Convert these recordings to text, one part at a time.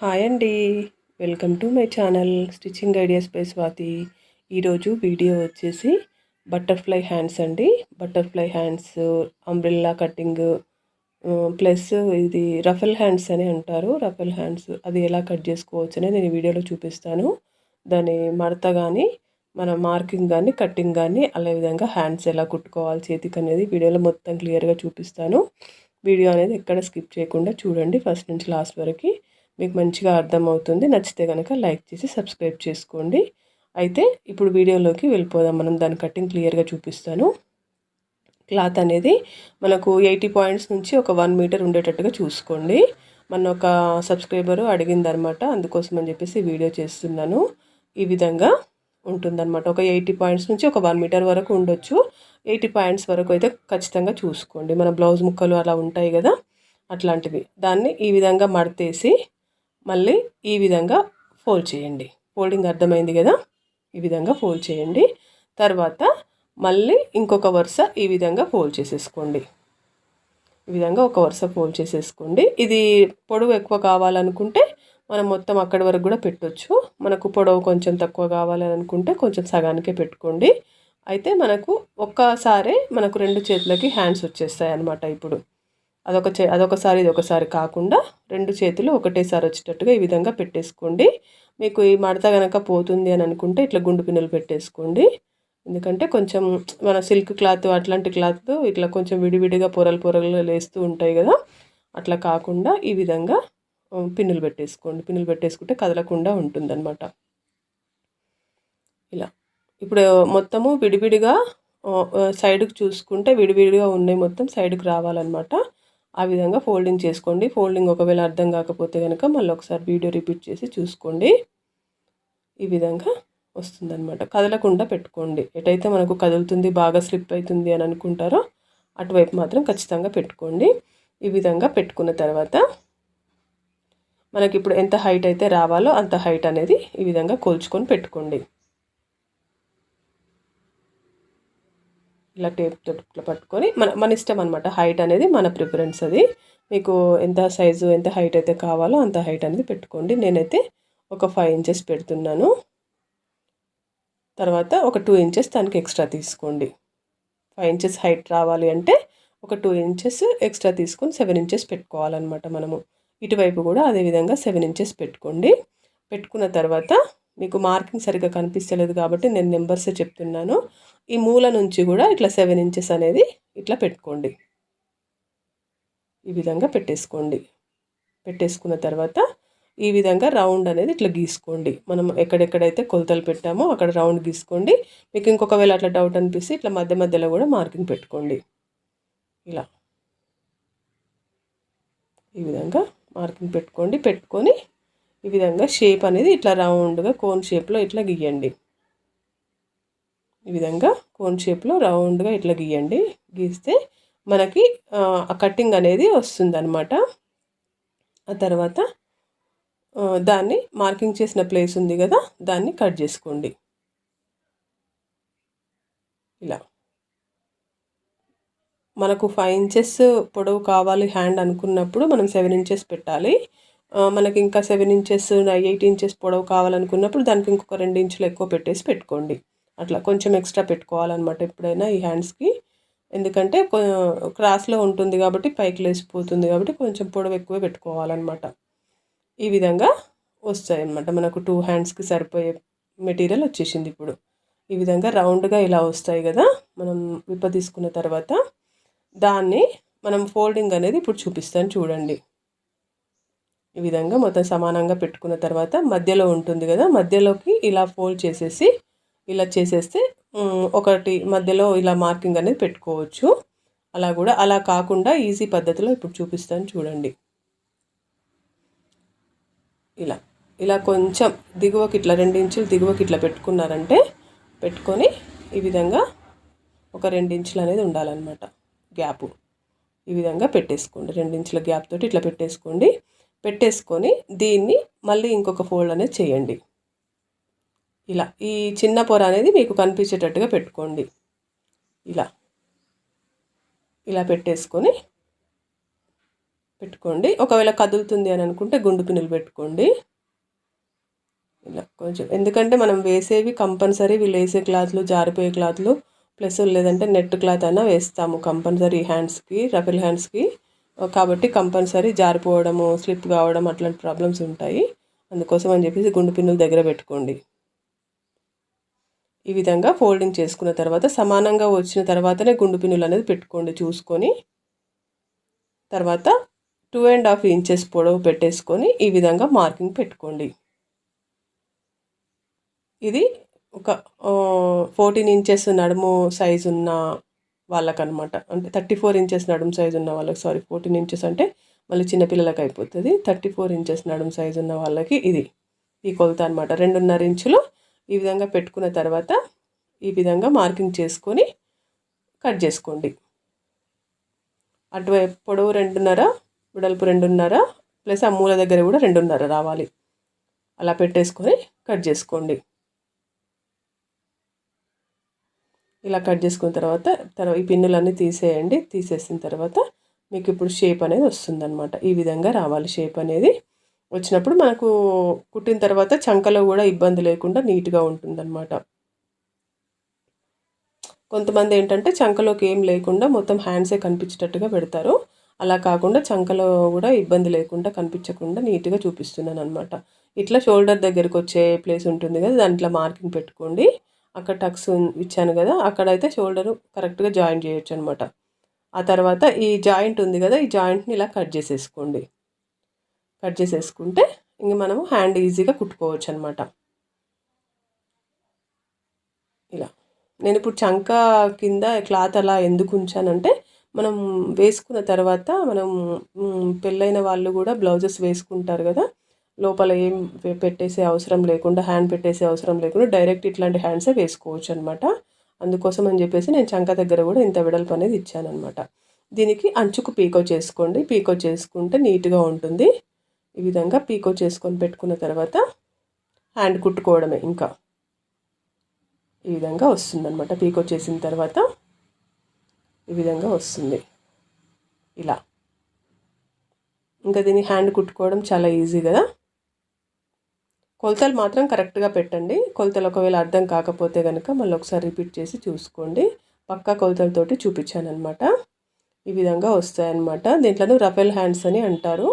Hi అండి. Welcome to my channel stitching ideas by Swathi. ఈరోజు video వచ్చేసి butterfly hands అండి. Butterfly hands umbrella cutting plus ఇది ruffle hands అని అంటారు. రఫల్ హ్యాండ్స్ అది ఎలా కట్ చేసుకోవచ్చు అనేది నేను వీడియోలో చూపిస్తాను. దాని మడత కానీ మన మార్కింగ్ కానీ కటింగ్ కానీ అలా విధంగా హ్యాండ్స్ ఎలా కుట్టుకోవాలి చేతికి అనేది వీడియోలో మొత్తం క్లియర్గా చూపిస్తాను. వీడియో అనేది ఎక్కడ స్కిప్ చేయకుండా చూడండి. ఫస్ట్ నుంచి లాస్ట్ వరకు మీకు మంచిగా అర్థమవుతుంది. నచ్చితే కనుక లైక్ చేసి సబ్స్క్రైబ్ చేసుకోండి. అయితే ఇప్పుడు వీడియోలోకి వెళ్ళిపోదాం. మనం దాని కటింగ్ క్లియర్గా చూపిస్తాను. క్లాత్ అనేది మనకు ఎయిటీ పాయింట్స్ నుంచి ఒక వన్ మీటర్ ఉండేటట్టుగా చూసుకోండి. మన ఒక సబ్స్క్రైబరు అడిగిందనమాట. అందుకోసం అని చెప్పేసి వీడియో చేస్తున్నాను. ఈ విధంగా ఉంటుందన్నమాట ఒక ఎయిటీ పాయింట్స్ నుంచి ఒక వన్ మీటర్ వరకు ఉండొచ్చు. ఎయిటీ పాయింట్స్ వరకు అయితే ఖచ్చితంగా చూసుకోండి. మన బ్లౌజ్ ముక్కలు అలా ఉంటాయి కదా అట్లాంటివి. దాన్ని ఈ విధంగా మడతేసి మళ్ళీ ఈ విధంగా ఫోల్డ్ చేయండి. ఫోల్డింగ్ అర్థమైంది కదా? ఈ విధంగా ఫోల్డ్ చేయండి. తర్వాత మళ్ళీ ఇంకొక వరుస ఈ విధంగా ఫోల్డ్ చేసేసుకోండి. ఈ విధంగా ఒక వరుస ఫోల్డ్ చేసేసుకోండి. ఇది పొడవు ఎక్కువ కావాలనుకుంటే మనం మొత్తం అక్కడి వరకు కూడా పెట్టొచ్చు. మనకు పొడవు కొంచెం తక్కువ కావాలని అనుకుంటే కొంచెం సగానికే పెట్టుకోండి. అయితే మనకు ఒక్కసారే మనకు రెండు చేతులకి హ్యాండ్స్ వచ్చేస్తాయి అన్నమాట ఇప్పుడు. అదొక చే అదొకసారి ఇది ఒకసారి కాకుండా రెండు చేతులు ఒకటేసారి వచ్చేటట్టుగా ఈ విధంగా పెట్టేసుకోండి. మీకు ఈ మడత కనుక పోతుంది అని అనుకుంటే ఇట్లా గుండు పిన్నులు పెట్టేసుకోండి. ఎందుకంటే కొంచెం మన సిల్క్ క్లాత్ అట్లాంటి క్లాత్ ఇట్లా కొంచెం విడివిడిగా పొరలు పొరలు లేస్తూ ఉంటాయి కదా. అట్లా కాకుండా ఈ విధంగా పిన్నులు పెట్టేసుకోండి. పిన్నులు పెట్టేసుకుంటే కదలకుండా ఉంటుందన్నమాట. ఇలా. ఇప్పుడు మొత్తము విడివిడిగా సైడ్కి చూసుకుంటే విడివిడిగా ఉన్నాయి మొత్తం సైడ్కి రావాలన్నమాట. ఆ విధంగా ఫోల్డింగ్ చేసుకోండి. ఫోల్డింగ్ ఒకవేళ అర్థం కాకపోతే కనుక మళ్ళీ ఒకసారి వీడియో రిపీట్ చేసి చూసుకోండి. ఈ విధంగా వస్తుందన్నమాట. కదలకుండా పెట్టుకోండి. ఎటైతే మనకు కదులుతుంది బాగా స్లిప్ అవుతుంది అని అనుకుంటారో అటువైపు మాత్రం ఖచ్చితంగా పెట్టుకోండి. ఈ విధంగా పెట్టుకున్న తర్వాత మనకి ఇప్పుడు ఎంత హైట్ అయితే రావాలో అంత హైట్ అనేది ఈ విధంగా కోల్చుకొని పెట్టుకోండి. ఇలా టేప్తో ఇట్లా పట్టుకొని మన మన ఇష్టం అనమాట హైట్ అనేది మన ప్రిఫరెన్స్ అది. మీకు ఎంత సైజు ఎంత హైట్ అయితే కావాలో అంత హైట్ అనేది పెట్టుకోండి. నేనైతే ఒక ఫైవ్ ఇంచెస్ పెడుతున్నాను. తర్వాత ఒక టూ ఇంచెస్ దానికి ఎక్స్ట్రా తీసుకోండి. ఫైవ్ ఇంచెస్ హైట్ రావాలి అంటే ఒక టూ ఇంచెస్ ఎక్స్ట్రా తీసుకొని సెవెన్ ఇంచెస్ పెట్టుకోవాలన్నమాట మనము. ఇటువైపు కూడా అదేవిధంగా సెవెన్ ఇంచెస్ పెట్టుకోండి. పెట్టుకున్న తర్వాత మీకు మార్కింగ్ సరిగ్గా కనిపిస్తలేదు కాబట్టి నేను నెంబర్సే చెప్తున్నాను. ఈ మూల నుంచి కూడా ఇట్లా సెవెన్ ఇంచెస్ అనేది ఇట్లా పెట్టుకోండి. ఈ విధంగా పెట్టేసుకోండి. పెట్టేసుకున్న తర్వాత ఈ విధంగా రౌండ్ అనేది ఇట్లా గీసుకోండి. మనం ఎక్కడెక్కడైతే కొలతలు పెట్టామో అక్కడ రౌండ్ గీసుకోండి. మీకు ఇంకొకవేళ అట్లా డౌట్ అనిపిస్తే ఇట్లా మధ్య మధ్యలో కూడా మార్కింగ్ పెట్టుకోండి. ఇలా. ఈ విధంగా మార్కింగ్ పెట్టుకోండి. పెట్టుకొని ఈ విధంగా షేప్ అనేది ఇట్లా రౌండ్గా కోన్ షేప్లో ఇట్లా గీయండి. ఈ విధంగా కోన్ షేప్లో రౌండ్గా ఇట్లా గీయండి. గీస్తే మనకి ఆ కట్టింగ్ అనేది వస్తుందన్నమాట. ఆ తర్వాత దాన్ని మార్కింగ్ చేసిన ప్లేస్ ఉంది కదా దాన్ని కట్ చేసుకోండి. ఇలా. మనకు ఫైవ్ ఇంచెస్ పొడవు కావాలి హ్యాండ్ అనుకున్నప్పుడు మనం సెవెన్ ఇంచెస్ పెట్టాలి. మనకి ఇంకా సెవెన్ ఇంచెస్ ఎయిట్ ఇంచెస్ పొడవు కావాలనుకున్నప్పుడు దానికి ఇంకొక రెండు ఇంచులు ఎక్కువ పెట్టేసి పెట్టుకోండి. అట్లా కొంచెం ఎక్స్ట్రా పెట్టుకోవాలన్నమాట ఎప్పుడైనా ఈ హ్యాండ్స్కి ఎందుకంటే క్రాస్లో ఉంటుంది కాబట్టి పైకి లేచిపోతుంది కాబట్టి కొంచెం పొడవు ఎక్కువ పెట్టుకోవాలన్నమాట. ఈ విధంగా వస్తాయి అన్నమాట మనకు టూ హ్యాండ్స్కి సరిపోయే మెటీరియల్ వచ్చేసింది ఇప్పుడు. ఈ విధంగా రౌండ్గా ఇలా వస్తాయి కదా మనం విప్ప తీసుకున్న తర్వాత దాన్ని మనం ఫోల్డింగ్ అనేది ఇప్పుడు చూపిస్తాను చూడండి. ఈ విధంగా మొత్తం సమానంగా పెట్టుకున్న తర్వాత మధ్యలో ఉంటుంది కదా మధ్యలోకి ఇలా ఫోల్డ్ చేసేసి ఇలా చేసేస్తే ఒకటి మధ్యలో ఇలా మార్కింగ్ అనేది పెట్టుకోవచ్చు. అలా కూడా అలా కాకుండా ఈజీ పద్ధతిలో ఇప్పుడు చూపిస్తాను చూడండి. ఇలా ఇలా కొంచెం దిగువకి ఇట్లా ఇంచులు దిగువకి ఇట్లా పెట్టుకున్నారంటే పెట్టుకొని ఈ విధంగా ఒక రెండించులు అనేది ఉండాలన్నమాట గ్యాపు. ఈ విధంగా పెట్టేసుకోండి. ఇంచుల గ్యాప్ తోటి ఇట్లా పెట్టేసుకోండి. పెట్టేసుకొని దీన్ని మళ్ళీ ఇంకొక ఫోల్డ్ అనేది చేయండి. ఇలా ఈ చిన్న పొర అనేది మీకు కనిపించేటట్టుగా పెట్టుకోండి. ఇలా ఇలా పెట్టేసుకొని పెట్టుకోండి. ఒకవేళ కదులుతుంది అని అనుకుంటే గుండు పిన్నులు పెట్టుకోండి. ఇలా కొంచెం ఎందుకంటే మనం వేసేవి కంపల్సరీ వీళ్ళు వేసే క్లాత్లు జారిపోయే క్లాత్లు ప్లస్ లేదంటే నెట్ క్లాత్ అయినా వేస్తాము కంపల్సరీ హ్యాండ్స్కి రఫిల్ హ్యాండ్స్కి. కాబట్టి కంపల్సరీ జారిపోవడము స్లిప్ కావడం అట్లాంటి ప్రాబ్లమ్స్ ఉంటాయి. అందుకోసం అని చెప్పేసి గుండు పిన్నులు దగ్గర పెట్టుకోండి. ఈ విధంగా ఫోల్డింగ్ చేసుకున్న తర్వాత సమానంగా వచ్చిన తర్వాతనే గుండు పిన్నులు అనేది పెట్టుకోండి చూసుకొని. తర్వాత టూ అండ్ హాఫ్ ఇంచెస్ పొడవు పెట్టేసుకొని ఈ విధంగా మార్కింగ్ పెట్టుకోండి. ఇది ఒక ఫోర్టీన్ ఇంచెస్ నడుము సైజు ఉన్న వాళ్ళకనమాట అంటే థర్టీ ఫోర్ ఇంచెస్ నడుము సైజు ఉన్న వాళ్ళకి సారీ ఫోర్టీన్ ఇంచెస్ అంటే మళ్ళీ చిన్నపిల్లలకి అయిపోతుంది. థర్టీ ఫోర్ ఇంచెస్ నడుము సైజు ఉన్న వాళ్ళకి ఇది ఈ కొలత అనమాట రెండున్నర ఇంచులు ఈ విధంగా పెట్టుకున్న తర్వాత ఈ విధంగా మార్కింగ్ చేసుకొని కట్ చేసుకోండి. అటువైపు పొడవు రెండున్నర ఉడల్పు రెండున్నర ప్లస్ ఆ మూల దగ్గర కూడా రెండున్నర రావాలి. అలా పెట్టేసుకొని కట్ చేసుకోండి. ఇలా కట్ చేసుకున్న తర్వాత తర్వాత ఈ పిన్నులన్నీ తీసేయండి. తీసేసిన తర్వాత మీకు ఇప్పుడు షేప్ అనేది వస్తుందన్నమాట. ఈ విధంగా రావాలి షేప్ అనేది. వచ్చినప్పుడు మనకు కుట్టిన తర్వాత చంకలో కూడా ఇబ్బంది లేకుండా నీట్గా ఉంటుందన్నమాట. కొంతమంది ఏంటంటే చంకలోకి ఏం లేకుండా మొత్తం హ్యాండ్సే కనిపించేటట్టుగా పెడతారు. అలా కాకుండా చంకలో కూడా ఇబ్బంది లేకుండా కనిపించకుండా నీట్గా చూపిస్తున్నాను అనమాట ఇట్లా షోల్డర్ దగ్గరికి వచ్చే ప్లేస్ ఉంటుంది కదా దాంట్లో మార్కింగ్ పెట్టుకోండి. అక్కడ టక్స్ ఇచ్చాను కదా అక్కడైతే షోల్డర్ కరెక్ట్గా జాయిన్ చేయొచ్చు అనమాట ఆ తర్వాత ఈ జాయింట్ ఉంది కదా ఈ జాయింట్ని ఇలా కట్ చేసేసుకోండి. కట్ చేసేసుకుంటే ఇంక మనము హ్యాండ్ ఈజీగా కుట్టుకోవచ్చు అనమాట ఇలా. నేను ఇప్పుడు చంక కింద క్లాత్ అలా ఎందుకు ఉంచానంటే మనం వేసుకున్న తర్వాత మనం పెళ్ళైన వాళ్ళు కూడా బ్లౌజెస్ వేసుకుంటారు కదా లోపల ఏం పెట్టేసే అవసరం లేకుండా హ్యాండ్ పెట్టేసే అవసరం లేకుండా డైరెక్ట్ ఇట్లాంటి హ్యాండ్సే వేసుకోవచ్చు అనమాట అందుకోసం అని చెప్పేసి నేను చంక దగ్గర కూడా ఇంత వెడల్పు అనేది ఇచ్చానమాట దీనికి అంచుకు పీకో చేసుకోండి. పీకో చేసుకుంటే నీట్గా ఉంటుంది. ఈ విధంగా పీకో చేసుకొని పెట్టుకున్న తర్వాత హ్యాండ్ కుట్టుకోవడమే ఇంకా. ఈ విధంగా వస్తుందన్నమాట. పీకో చేసిన తర్వాత ఈ విధంగా వస్తుంది. ఇలా. ఇంకా దీన్ని హ్యాండ్ కుట్టుకోవడం చాలా ఈజీ కదా. కొలతలు మాత్రం కరెక్ట్గా పెట్టండి. కొలతలు ఒకవేళ అర్థం కాకపోతే కనుక మళ్ళీ ఒకసారి రిపీట్ చేసి చూసుకోండి. పక్కా కొలతలతోటి చూపించాను అనమాట ఈ విధంగా వస్తాయన్నమాట. దీంట్లో రఫెల్ హ్యాండ్స్ అని అంటారు.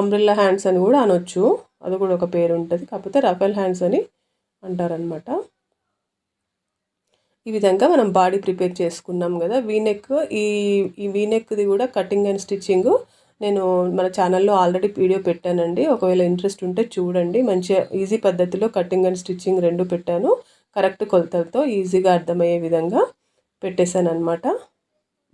అంబ్రిల్లా హ్యాండ్స్ అని కూడా అనొచ్చు. అది కూడా ఒక పేరు ఉంటుంది. కాకపోతే రఫెల్ హ్యాండ్స్ అని అంటారనమాట ఈ విధంగా మనం బాడీ ప్రిపేర్ చేసుకున్నాం కదా. వీనెక్ ఈ ఈ వీనెక్ది కూడా కటింగ్ అండ్ స్టిచ్చింగ్ నేను మన ఛానల్లో ఆల్రెడీ వీడియో పెట్టానండి. ఒకవేళ ఇంట్రెస్ట్ ఉంటే చూడండి. మంచిగా ఈజీ పద్ధతిలో కటింగ్ అండ్ స్టిచ్చింగ్ రెండు పెట్టాను. కరెక్ట్ కొలతలతో ఈజీగా అర్థమయ్యే విధంగా పెట్టేశాను అనమాట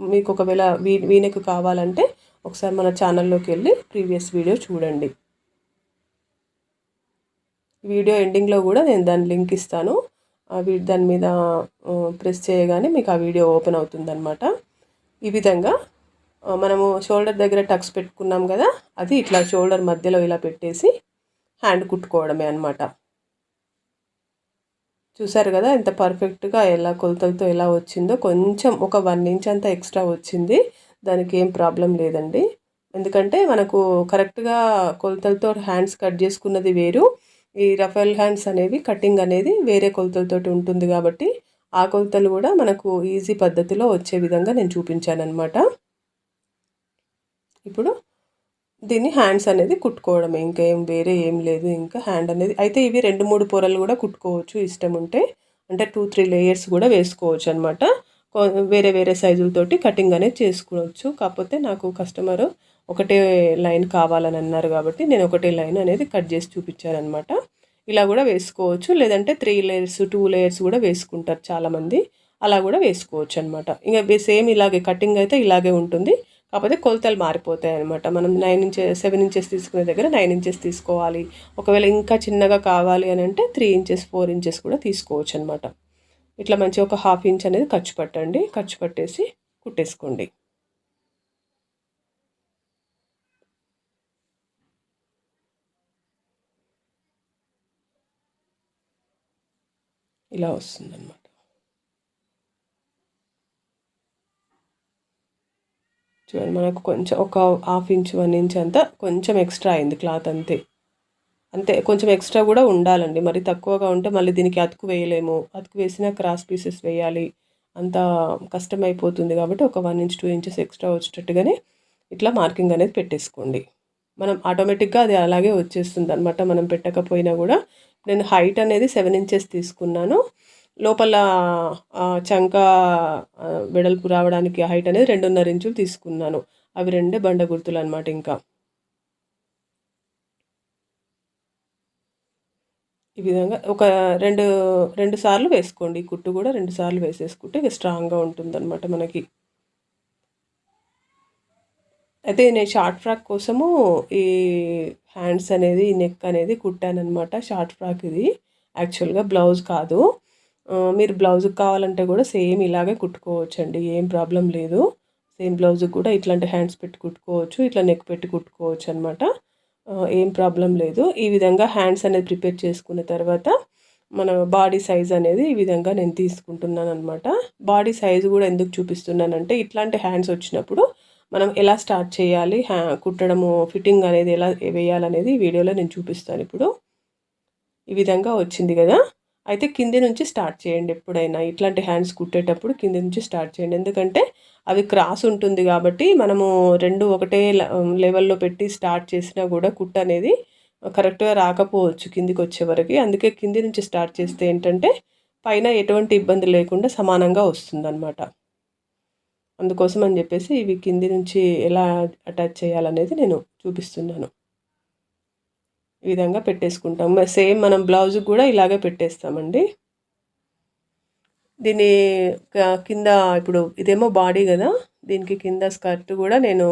మీకు ఒకవేళ వీ వీణకు కావాలంటే ఒకసారి మన ఛానల్లోకి వెళ్ళి ప్రీవియస్ వీడియో చూడండి. వీడియో ఎండింగ్లో కూడా నేను దాని లింక్ ఇస్తాను. దాని మీద ప్రెస్ చేయగానే మీకు ఆ వీడియో ఓపెన్ అవుతుందన్నమాట. ఈ విధంగా మనము షోల్డర్ దగ్గర టక్స్ పెట్టుకున్నాం కదా అది ఇట్లా షోల్డర్ మధ్యలో ఇలా పెట్టేసి హ్యాండ్ కుట్టుకోవడమే అనమాట చూసారు కదా ఎంత పర్ఫెక్ట్గా ఎలా కొలతలతో ఎలా వచ్చిందో కొంచెం ఒక వన్ ఇంచ్ అంతా ఎక్స్ట్రా వచ్చింది దానికి ఏం ప్రాబ్లం లేదండి. ఎందుకంటే మనకు కరెక్ట్గా కొలతలతో హ్యాండ్స్ కట్ చేసుకున్నది వేరు ఈ రఫెల్ హ్యాండ్స్ అనేవి కటింగ్ అనేది వేరే కొలతలతోటి ఉంటుంది కాబట్టి ఆ కొలతలు కూడా మనకు ఈజీ పద్ధతిలో వచ్చే విధంగా నేను చూపించాను అనమాట ఇప్పుడు దీన్ని హ్యాండ్స్ అనేది కుట్టుకోవడమే. ఇంకా ఏం వేరే ఏం లేదు. ఇంకా హ్యాండ్ అనేది అయితే ఇవి రెండు మూడు పొరలు కూడా కుట్టుకోవచ్చు. ఇష్టం ఉంటే అంటే టూ త్రీ లేయర్స్ కూడా వేసుకోవచ్చు అనమాట వేరే వేరే సైజులతోటి కటింగ్ అనేది చేసుకోవచ్చు. కాకపోతే నాకు కస్టమర్ ఒకటే లైన్ కావాలని అన్నారు కాబట్టి నేను ఒకటే లైన్ అనేది కట్ చేసి చూపించానమాట ఇలా కూడా వేసుకోవచ్చు. లేదంటే త్రీ లేయర్స్ టూ లేయర్స్ కూడా వేసుకుంటారు చాలామంది. అలా కూడా వేసుకోవచ్చు అనమాట ఇంకా సేమ్ ఇలాగే కటింగ్ అయితే ఇలాగే ఉంటుంది. కాకపోతే కొలతలు మారిపోతాయి అనమాట మనం నైన్ ఇంచెస్ సెవెన్ ఇంచెస్ తీసుకునే దగ్గర నైన్ ఇంచెస్ తీసుకోవాలి. ఒకవేళ ఇంకా చిన్నగా కావాలి అని అంటే త్రీ ఇంచెస్ ఫోర్ ఇంచెస్ కూడా తీసుకోవచ్చు అనమాట ఇట్లా మంచి ఒక హాఫ్ ఇంచ్ అనేది ఖర్చు పట్టండి. ఖర్చు పట్టేసి కుట్టేసుకోండి. ఇలా వస్తుందన్నమాట. చూడండి మనకు కొంచెం ఒక హాఫ్ ఇంచ్ వన్ ఇంచ్ అంతా కొంచెం ఎక్స్ట్రా అయింది క్లాత్ అంతే. అంతే కొంచెం ఎక్స్ట్రా కూడా ఉండాలండి. మరి తక్కువగా ఉంటే మళ్ళీ దీనికి అతుకు వేయలేము. అతుకు వేసినా క్రాస్ పీసెస్ వేయాలి. అంత కష్టమైపోతుంది కాబట్టి ఒక one inch two inches extra వచ్చేటట్టుగానే ఇట్లా మార్కింగ్ అనేది పెట్టేసుకోండి. మనం ఆటోమేటిక్గా అది అలాగే వచ్చేస్తుంది అనమాట మనం పెట్టకపోయినా కూడా నేను హైట్ అనేది సెవెన్ ఇంచెస్ తీసుకున్నాను. లోపల చంక వెడల్పు రావడానికి హైట్ అనేది రెండున్నర ఇంచులు తీసుకున్నాను. అవి రెండే బండ గుర్తులు అనమాట ఇంకా. ఈ విధంగా ఒక రెండు రెండు సార్లు వేసుకోండి. కుట్టు కూడా రెండు సార్లు వేసేసుకుంటే ఇక స్ట్రాంగ్గా ఉంటుందన్నమాట మనకి. అయితే నేను షార్ట్ ఫ్రాక్ కోసము ఈ హ్యాండ్స్ అనేది నెక్ అనేది కుట్టానమాట షార్ట్ ఫ్రాక్ ఇది. యాక్చువల్గా బ్లౌజ్ కాదు. మీరు బ్లౌజ్కి కావాలంటే కూడా సేమ్ ఇలాగే కుట్టుకోవచ్చు ఏం ప్రాబ్లం లేదు. సేమ్ బ్లౌజ్కి కూడా ఇట్లాంటి హ్యాండ్స్ పెట్టి కుట్టుకోవచ్చు ఇట్లా నెక్ పెట్టి కుట్టుకోవచ్చు అనమాట ఏం ప్రాబ్లం లేదు. ఈ విధంగా హ్యాండ్స్ అనేది ప్రిపేర్ చేసుకున్న తర్వాత మన బాడీ సైజ్ అనేది ఈ విధంగా నేను తీసుకుంటున్నాను అనమాట బాడీ సైజు కూడా ఎందుకు చూపిస్తున్నానంటే ఇట్లాంటి హ్యాండ్స్ వచ్చినప్పుడు మనం ఎలా స్టార్ట్ చేయాలి హ్యా కుట్టడము ఫిట్టింగ్ అనేది ఎలా వేయాలనేది ఈ వీడియోలో నేను చూపిస్తాను ఇప్పుడు. ఈ విధంగా వచ్చింది కదా. అయితే కింది నుంచి స్టార్ట్ చేయండి ఎప్పుడైనా. ఇట్లాంటి హ్యాండ్స్ కుట్టేటప్పుడు కింది నుంచి స్టార్ట్ చేయండి. ఎందుకంటే అవి క్రాస్ ఉంటుంది కాబట్టి మనము రెండు ఒకటే లెవెల్లో పెట్టి స్టార్ట్ చేసినా కూడా కుట్ అనేది కరెక్ట్గా రాకపోవచ్చు కిందికి వచ్చే వరకు. అందుకే కింది నుంచి స్టార్ట్ చేస్తే ఏంటంటే పైన ఎటువంటి ఇబ్బంది లేకుండా సమానంగా వస్తుంది అనమాట అందుకోసం అని చెప్పేసి ఇవి కింది నుంచి ఎలా అటాచ్ చేయాలనేది నేను చూపిస్తున్నాను. ఈ విధంగా పెట్టేసుకుంటాం. సేమ్ మనం బ్లౌజ్ కూడా ఇలాగే పెట్టేస్తామండి. దీని కింద ఇప్పుడు ఇదేమో బాడీ కదా దీనికి కింద స్కర్ట్ కూడా నేను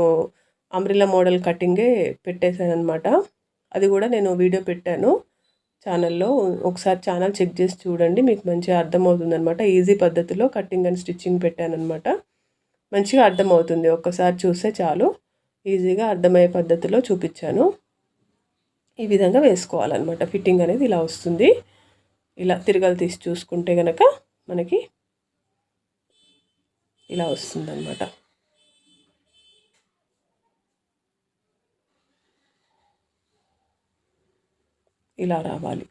అమ్రిల్లా మోడల్ కటింగే పెట్టేశాను అనమాట అది కూడా నేను వీడియో పెట్టాను ఛానల్లో. ఒకసారి ఛానల్ చెక్ చేసి చూడండి మీకు మంచిగా అర్థమవుతుంది అనమాట ఈజీ పద్ధతిలో కటింగ్ అండ్ స్టిచ్చింగ్ పెట్టాను అనమాట మంచిగా అర్థమవుతుంది. ఒక్కసారి చూస్తే చాలు. ఈజీగా అర్థమయ్యే పద్ధతిలో చూపించాను. ఈ విధంగా వేసుకోవాలన్నమాట. ఫిట్టింగ్ అనేది ఇలా వస్తుంది. ఇలా తిరగలు తీసి చూసుకుంటే కనుక మనకి ఇలా వస్తుందన్నమాట. ఇలా రావాలి.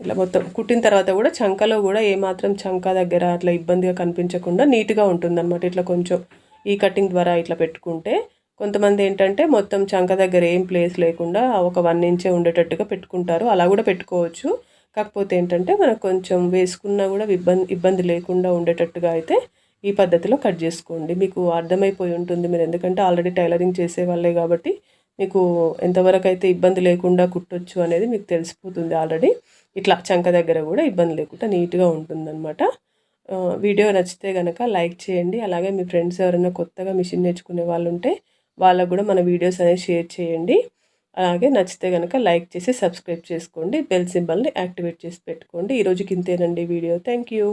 ఇలా మొత్తం కుట్టిన తర్వాత కూడా చంకలో కూడా ఏమాత్రం చంక దగ్గర అట్లా ఇబ్బందిగా కనిపించకుండా నీట్గా ఉంటుందన్నమాట. ఇట్లా కొంచెం ఈ కటింగ్ ద్వారా ఇట్లా పెట్టుకుంటే కొంతమంది ఏంటంటే మొత్తం చంక దగ్గర ఏం ప్లేస్ లేకుండా ఒక వన్ ఇంచే ఉండేటట్టుగా పెట్టుకుంటారు. అలా కూడా పెట్టుకోవచ్చు. కాకపోతే ఏంటంటే మనకు కొంచెం వేసుకున్నా కూడా ఇబ్బంది ఇబ్బంది లేకుండా ఉండేటట్టుగా అయితే ఈ పద్ధతిలో కట్ చేసుకోండి. మీకు అర్థమైపోయి ఉంటుంది మీరు. ఎందుకంటే ఆల్రెడీ టైలరింగ్ చేసే వాళ్ళే కాబట్టి మీకు ఎంతవరకు అయితే ఇబ్బంది లేకుండా కుట్టొచ్చు అనేది మీకు తెలిసిపోతుంది ఆల్రెడీ ఇట్లా చంక దగ్గర కూడా ఇబ్బంది లేకుండా నీట్గా ఉంటుందన్నమాట. వీడియో నచ్చితే కనుక లైక్ చేయండి. అలాగే మీ ఫ్రెండ్స్ ఎవరైనా కొత్తగా మిషన్ నేర్చుకునే వాళ్ళు ఉంటే వాళ్ళకు కూడా మన వీడియోస్ అనేవి షేర్ చేయండి. అలాగే నచ్చితే కనుక లైక్ చేసి సబ్స్క్రైబ్ చేసుకోండి. బెల్ సింబల్ని యాక్టివేట్ చేసి పెట్టుకోండి. ఈరోజుకి ఇంతేనండి వీడియో. Thank you